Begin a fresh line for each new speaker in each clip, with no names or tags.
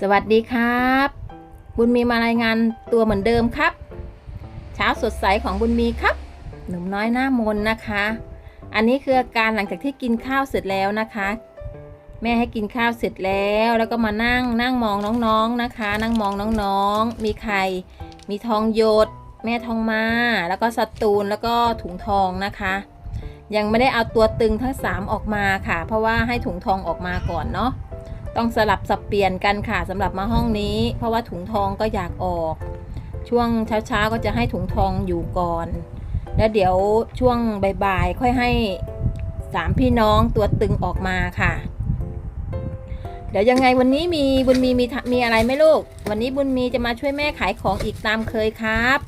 สวัสดีครับ บุญมีมารายงานตัวเหมือนเดิมครับ เช้าสดใสของบุญมีครับ หนุ่มน้อยหน้ามนนะคะ อันนี้คืออาการหลังจากที่กินข้าวเสร็จแล้วนะคะ แม่ให้กินข้าวเสร็จแล้ว แล้วก็มานั่งนั่งมองน้องๆนะคะ นั่งมองน้องๆ มีไข่ มีทองหยด แม่ทองมา แล้วก็สตูนแล้วก็ถุงทองนะคะ ยังไม่ได้เอาตัวตึงทั้ง 3 ออกมาค่ะ เพราะว่าให้ถุงทองออกมาก่อนเนาะ ต้องสลับสับเปลี่ยนกันค่ะสำหรับมาห้องนี้ เพราะว่าถุงทองก็อยากออก ช่วงเช้าๆก็จะให้ถุงทองอยู่ก่อน แล้วเดี๋ยวช่วงบ่ายๆค่อยให้สามพี่น้องตัวตึงออกมาค่ะ เดี๋ยวยังไงวันนี้มีบุญมีมีมีอะไรไหมลูก วันนี้บุญมีจะมาช่วยแม่ขายของอีกตามเคยครับ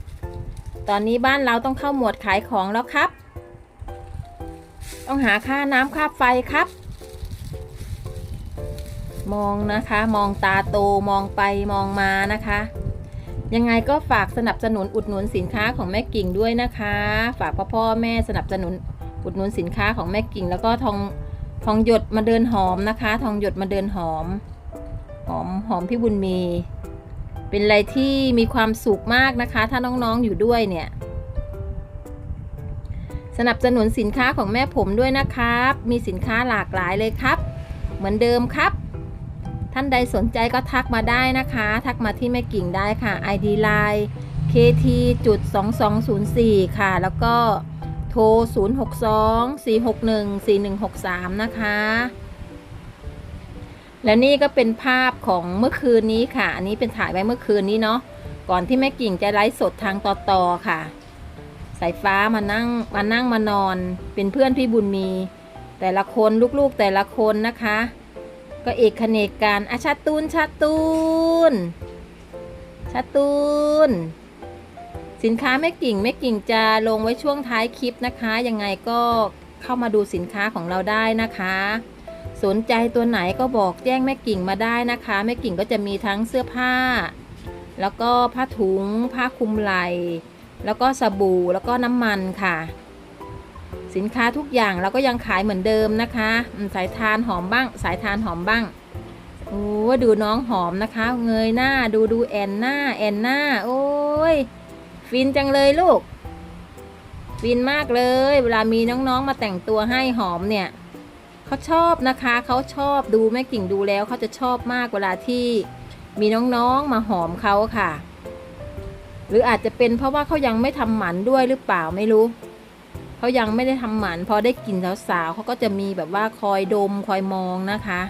ตอนนี้บ้านเราต้องเข้าหมวดขายของแล้วครับ ต้องหาค่าน้ำค่าไฟครับ มองนะคะ มองตาโตมองไปมองมานะคะ ยังไงก็ฝากสนับสนุนอุดหนุนสินค้าของแม่กิ่งด้วยนะคะ ฝากพ่อพ่อแม่สนับสนุนอุดหนุนสินค้าของแม่กิ่ง แล้วก็ทองทองหยดมาเดินหอมนะคะ ทองหยดมาเดินหอม หอมหอมพี่บุญมี เป็นอะไรที่มีความสุขมากนะคะ ถ้าน้องๆอยู่ด้วยเนี่ยสนับสนุนสินค้าของแม่ผมด้วยนะครับ มีสินค้าหลากหลายเลยครับ เหมือนเดิมครับ ท่านใดสนใจก็ทักมาได้นะคะ ทักมาที่แม่กิ่งได้ค่ะ ID Line KT จุด2204 ค่ะ แล้วก็โทร 062 461 4163 นะคะ และนี่ก็เป็นภาพของเมื่อคืนนี้ค่ะ อันนี้เป็นถ่ายไว้เมื่อคืนนี้เนาะ ก่อนที่แม่กิ่งจะไลฟ์สดทางต่อต่อค่ะ สายฟ้ามานั่งมานั่งมานอน เป็นเพื่อนพี่บุญมี แต่ละคนลูกๆแต่ละคนนะคะ ก็เอกขเนกการอาชาตูนชาตูนชาตูน สินค้าแม่กิ่งแม่กิ่งจะลงไว้ช่วงท้ายคลิปนะคะ ยังไงก็เข้ามาดูสินค้าของเราได้นะคะ สนใจตัวไหนก็บอกแจ้งแม่กิ่งมาได้นะคะแม่กิ่งก็จะมีทั้งเสื้อผ้า แล้วก็ผ้าถุง ผ้าคลุมไหล่แล้วก็สบู่แล้วก็น้ำมันค่ะ สินค้าทุกอย่างเราก็ยังขายเหมือนเดิมนะคะสายทานหอมบ้าง สายทานหอมบ้างโอ้ดูน้องหอมนะคะ เงยหน้าดูดูแอนหน้าแอนหน้า โอ้ยฟินจังเลยลูก ฟินมากเลย เวลามีน้องๆมาแต่งตัวให้หอมเนี่ยเขาชอบนะคะเขาชอบดูแม่กิ่งดูแล้วเขาจะชอบมากเวลาที่มีน้องๆมาหอมเขาค่ะ หรืออาจจะเป็นเพราะว่าเขายังไม่ทำหมันด้วยหรือเปล่าไม่รู้ เขายังไม่ได้ทำหมันพอได้กลิ่นสาวๆเขาก็จะมีแบบว่าคอยดมคอยมองนะคะ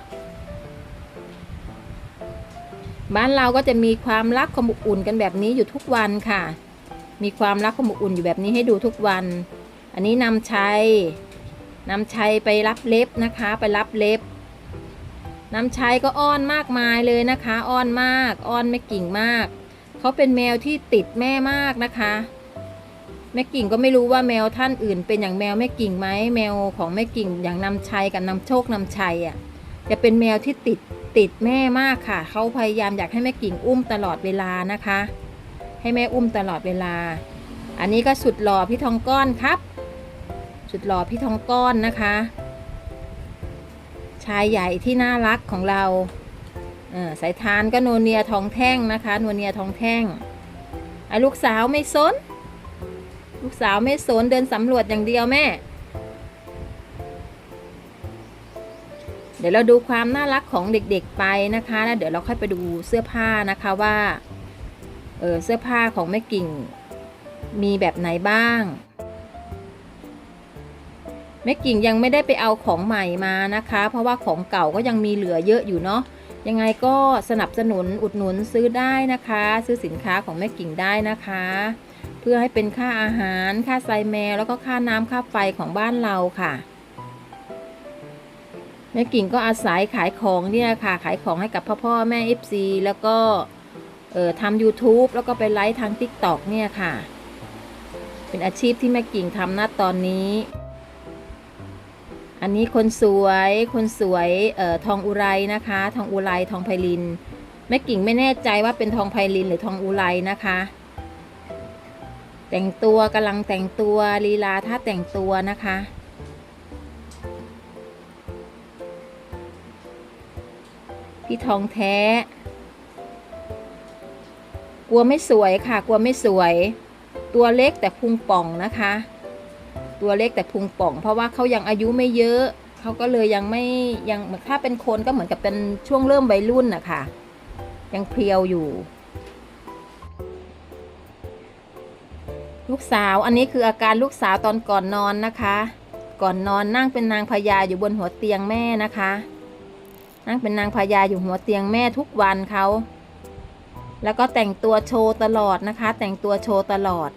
บ้านเราก็จะมีความรักความอบอุ่นกันแบบนี้อยู่ทุกวันค่ะ มีความรักความอบอุ่นอยู่แบบนี้ให้ดูทุกวัน อันนี้นำชัยนำชัยไปรับเล็บนะคะ ไปรับเล็บน้ำชัยก็อ้อนมากมายเลยนะคะ อ้อนมาก อ้อนไม่กิ่งมาก เขาเป็นแมวที่ติดแม่มากนะคะ แม่กิ่งก็ไม่รู้ว่าแมวท่านอื่น เป็นอย่างแมวแม่กิ่งไหมแมวของแม่กิ่งอย่างนำชัยกับนำโชคนำชัยอะจะเป็นแมวที่ติดติดแม่มากค่ะเขาพยายามอยากให้แม่กิ่งอุ้มตลอดเวลานะคะ ให้แม่อุ้มตลอดเวลา อันนี้ก็สุดหล่อพี่ทองก้อนครับ สุดหล่อพี่ทองก้อนนะคะ ชายใหญ่ที่น่ารักของเราสายทานก็โนเนียทองแท่งนะคะโนเนียทองแท่งไอ้ลูกสาวไม่สน ลูกสาวไม่สนเดินสำรวจอย่างเดียวแม่ เดี๋ยวเราดูความน่ารักของเด็กๆไปนะคะแล้วเดี๋ยวเราค่อยไปดูเสื้อผ้านะคะว่า เออเสื้อผ้าของแม่กิ่ง มีแบบไหนบ้างแม่กิ่งยังไม่ได้ไปเอาของใหม่มานะคะ เพราะว่าของเก่าก็ยังมีเหลือเยอะอยู่เนาะยังไงก็สนับสนุนอุดหนุนซื้อได้นะคะ ซื้อสินค้าของแม่กิ่งได้นะคะ พื่อให้เป็นค่าอาหาร ค่าไซแมวแล้วก็ค่าน้ำค่าไฟของบ้านเราค่ะแม่กิ่งก็อาศัยขายของเนี่ยค่ะ ขายของให้กับพ่อพ่อแม่เอฟซีแล้วก็เอ่อทำ YouTube แล้วก็ไปไลฟ์ทาง TikTok เนี่ยค่ะ เป็นอาชีพที่แม่กิ่งทำณตอนนี้ อันนี้คนสวยคนสวยเอ่อทองอุไรนะคะ ทองอุไรทองไพลินแม่กิ่งไม่แน่ใจว่าเป็นทองไพลินหรือทองอุไรนะคะ แต่งตัวกำลังแต่งตัวลีลาท่าแต่งตัวนะคะ พี่ทองแท้ กลัวไม่สวยค่ะ กลัวไม่สวย ตัวเล็กแต่พุงป่องนะคะ ตัวเล็กแต่พุงป่อง เพราะว่าเขายังอายุไม่เยอะเขาก็เลยยังไม่ยังถ้าเป็นคนก็เหมือนกับเป็นช่วงเริ่มวัยรุ่นนะคะยังเพรียวอยู่ ลูกสาวอันนี้คืออาการลูกสาวตอนก่อนนอนนะคะ ก่อนนอนนั่งเป็นนางพญาอยู่บนหัวเตียงแม่นะคะ นั่งเป็นนางพญาอยู่หัวเตียงแม่ทุกวันเขาแล้วก็แต่งตัวโชว์ตลอดนะคะ แต่งตัวโชว์ตลอด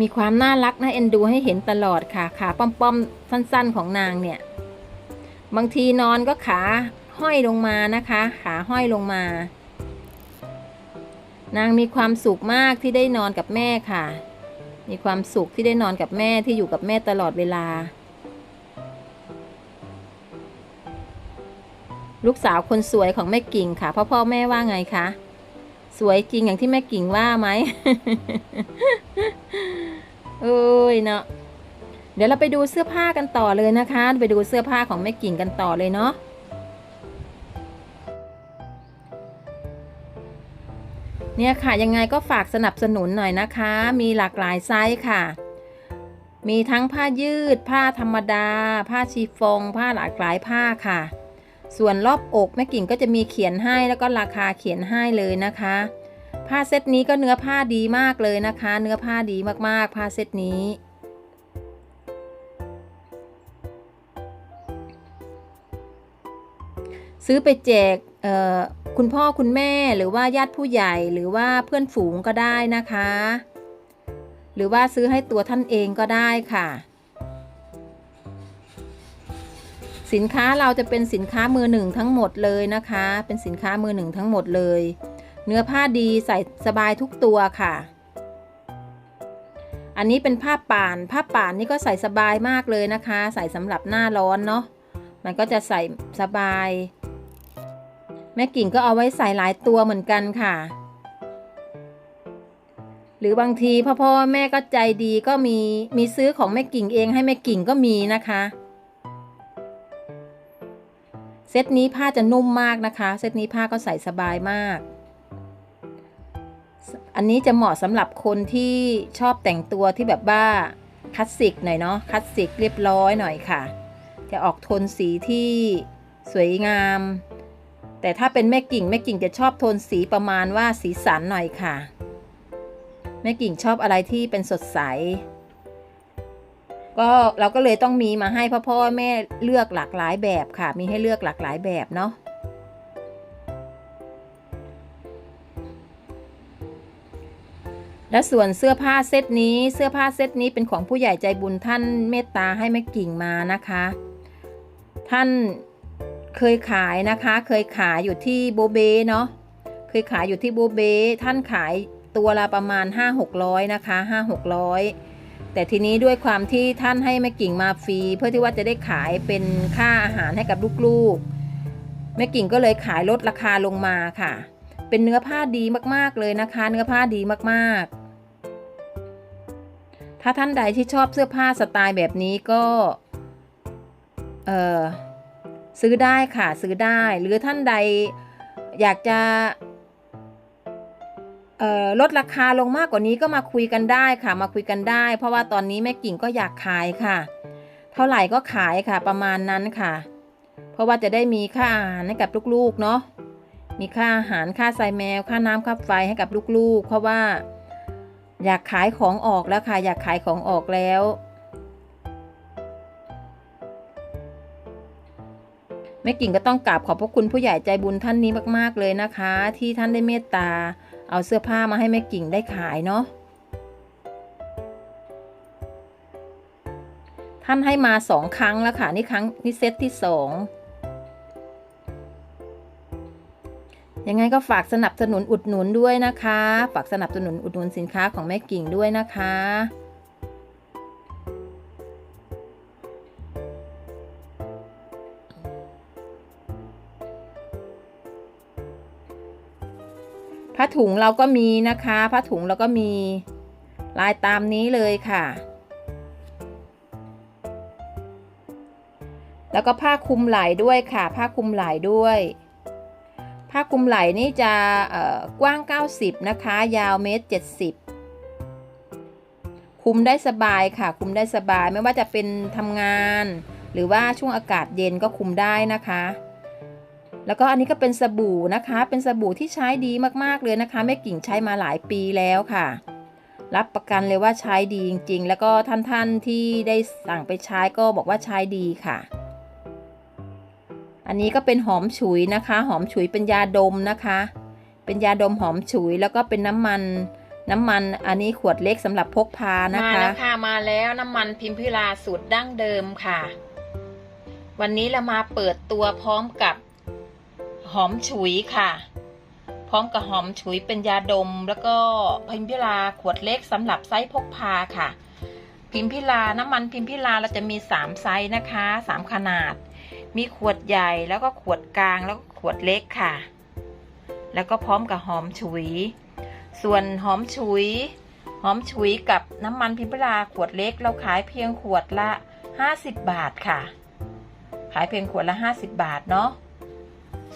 มีความน่ารักน่าเอ็นดูให้เห็นตลอดค่ะขาป้อมๆสั้นๆของนางเนี่ย บางทีนอนก็ขาห้อยลงมานะคะ ขาห้อยลงมา นางมีความสุขมากที่ได้นอนกับแม่ค่ะ มีความสุขที่ได้นอนกับแม่ที่อยู่กับแม่ตลอดเวลา ลูกสาวคนสวยของแม่กิ่งค่ะพ่อพ่อแม่ว่าไงคะ สวยจริงอย่างที่แม่กิ่งว่าไหมเอ้ยเนาะเดี๋ยวเราไปดูเสื้อผ้ากันต่อเลยนะคะ ไปดูเสื้อผ้าของแม่กิ่งกันต่อเลยเนาะ เนี่ยค่ะยังไงก็ฝากสนับสนุนหน่อยนะคะ มีหลากหลายไซส์ค่ะ มีทั้งผ้ายืด ผ้าธรรมดา ผ้าชีฟงผ้าหลากหลายผ้าค่ะ ส่วนรอบอกแม่กิ่งก็จะมีเขียนให้แล้วก็ราคาเขียนให้เลยนะคะ ผ้าเซตนี้ก็เนื้อผ้าดีมากเลยนะคะ เนื้อผ้าดีมากๆ ผ้าเซตนี้ซื้อไปแจกเอ่อ คุณพ่อคุณแม่หรือว่าญาติผู้ใหญ่หรือว่าเพื่อนฝูงก็ได้นะคะ หรือว่าซื้อให้ตัวท่านเองก็ได้ค่ะ สินค้าเราจะเป็นสินค้ามือหนึ่งทั้งหมดเลยนะคะ เป็นสินค้ามือหนึ่งทั้งหมดเลย เนื้อผ้าดีใส่สบายทุกตัวค่ะ อันนี้เป็นผ้าป่านผ้าป่านนี่ก็ใส่สบายมากเลยนะคะ ใส่สำหรับหน้าร้อนเนาะมันก็จะใส่สบาย แม่กิ่งก็เอาไว้ใส่หลายตัวเหมือนกันค่ะ หรือบางทีพ่อพ่อแม่ก็ใจดีก็มีมีซื้อของแม่กิ่งเองให้แม่กิ่งก็มีนะคะเซตนี้ผ้าจะนุ่มมากนะคะ เซตนี้ผ้าก็ใส่สบายมาก อันนี้จะเหมาะสำหรับคนที่ชอบแต่งตัวที่แบบว่าคลาสสิกหน่อยเนาะคลาสสิกเรียบร้อยหน่อยค่ะ จะออกโทนสีที่สวยงาม แต่ถ้าเป็นแม่กิ่งแม่กิ่งจะชอบโทนสีประมาณว่าสีสันหน่อยค่ะ แม่กิ่งชอบอะไรที่เป็นสดใส ก็เราก็เลยต้องมีมาให้พ่อพ่อแม่เลือกหลากหลายแบบค่ะ มีให้เลือกหลากหลายแบบเนาะและส่วนเสื้อผ้าเซตนี้เสื้อผ้าเซตนี้เป็นของผู้ใหญ่ใจบุญท่านเมตตาให้แม่กิ่งมานะคะ ท่าน เคยขายนะคะ เคยขายอยู่ที่โบเบเนาะเคยขายอยู่ที่โบเบท่านขายตัวละประมาณ 5-600นะคะ5-600 แต่ทีนี้ด้วยความที่ท่านให้แม่กิ่งมาฟรี เพื่อที่ว่าจะได้ขายเป็นค่าอาหารให้กับลูกๆแม่กิ่งก็เลยขายลดราคาลงมาค่ะ เป็นเนื้อผ้าดีมากๆเลยนะคะ เนื้อผ้าดีมากๆ ถ้าท่านใดที่ชอบเสื้อผ้าสไตล์แบบนี้ก็ เออ ซื้อได้ค่ะซื้อได้ หรือท่านใดอยากจะลดราคาลงมากกว่านี้ก็มาคุยกันได้ค่ะมาคุยกันได้ เพราะว่าตอนนี้แม่กิ่งก็อยากขายค่ะ เท่าไหร่ก็ขายค่ะประมาณนั้นค่ะ เพราะว่าจะได้มีค่าอาหารให้กับลูกๆเนาะมีค่าอาหารค่าใส่แมว ค่าน้ำค่าไฟให้กับลูกๆ เพราะว่า อยากขายของออกแล้วค่ะ อยากขายของออกแล้ว แม่กิ่งก็ต้องกราบขอบพระคุณผู้ใหญ่ใจบุญท่านนี้มากๆเลยนะคะ ที่ท่านได้เมตตา เอาเสื้อผ้ามาให้แม่กิ่งได้ขายเนาะท่านให้มาสองครั้งแล้วค่ะนี่ครั้งนี่เซตที่สองยังไงก็ฝากสนับสนุนอุดหนุนด้วยนะคะ ฝากสนับสนุนอุดหนุนสินค้าของแม่กิ่งด้วยนะคะ ผ้าถุงเราก็มีนะคะผ้าถุงเราก็มีลายตามนี้เลยค่ะ แล้วก็ผ้าคลุมไหล่ด้วยค่ะ ผ้าคลุมไหล่ด้วย ผ้าคลุมไหล่นี่จะกว้าง 90 นะคะ ยาวเมตร70 คุมได้สบายค่ะ คุมได้สบายไม่ว่าจะเป็นทำงาน หรือว่าช่วงอากาศเย็นก็คุมได้นะคะ แล้วก็อันนี้ก็เป็นสบู่นะคะ เป็นสบู่ที่ใช้ดีมากๆเลยนะคะแม่กิ่งใช้มาหลายปีแล้วค่ะ รับประกันเลยว่าใช้ดีจริง ๆ แล้วก็ท่านๆที่ได้สั่งไปใช้ก็บอกว่าใช้ดีค่ะ อันนี้ก็เป็นหอมฉุยนะคะ หอมฉุยเป็นยาดมนะคะ เป็นยาดมหอมฉุยแล้วก็เป็นน้ำมันน้ำมันอันนี้ขวดเล็กสำหรับพกพานะคะ มาแล้วค่ะมาแล้วน้ำมันพิมพิลาสูตรดั้งเดิมค่ะ วันนี้เรามาเปิดตัวพร้อมกับ หอมฉุยค่ะ พร้อมกับหอมฉุยเป็นยาดม แล้วก็พิมพิลาขวดเล็กสำหรับไซส์พกพาค่ะ พิมพิลาน้ำมันพิมพิลาเราจะมี 3 ไซส์นะคะ3ขนาด มีขวดใหญ่แล้วก็ขวดกลางแล้วก็ขวดเล็กค่ะ แล้วก็พร้อมกับหอมฉุย ส่วนหอมฉุย หอมฉุยกับน้ำมันพิมพิลาขวดเล็ก เราขายเพียงขวดละ 50 บาทค่ะ ขายเพียงขวดละ 50 บาทเนาะ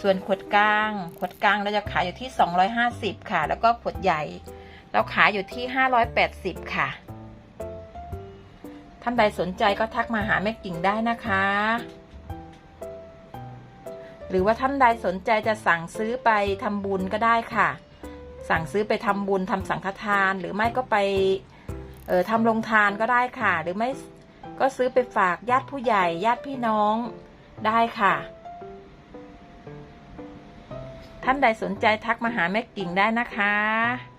ส่วนขวดกลาง ขวดกลางเราจะขายอยู่ที่ 250 ค่ะ แล้วก็ขวดใหญ่ เราขายอยู่ที่ 580 ค่ะ ท่านใดสนใจก็ทักมาหาแม่กิ่งได้นะคะ หรือว่าท่านใดสนใจจะสั่งซื้อไปทำบุญก็ได้ค่ะ สั่งซื้อไปทำบุญทำสังฆทาน หรือไม่ก็ไปเออทำโรงทานก็ได้ค่ะ หรือไม่ก็ซื้อไปฝากญาติผู้ใหญ่ญาติพี่น้องได้ค่ะ ท่านใดสนใจทักมาหาแม่กิ่งได้นะคะ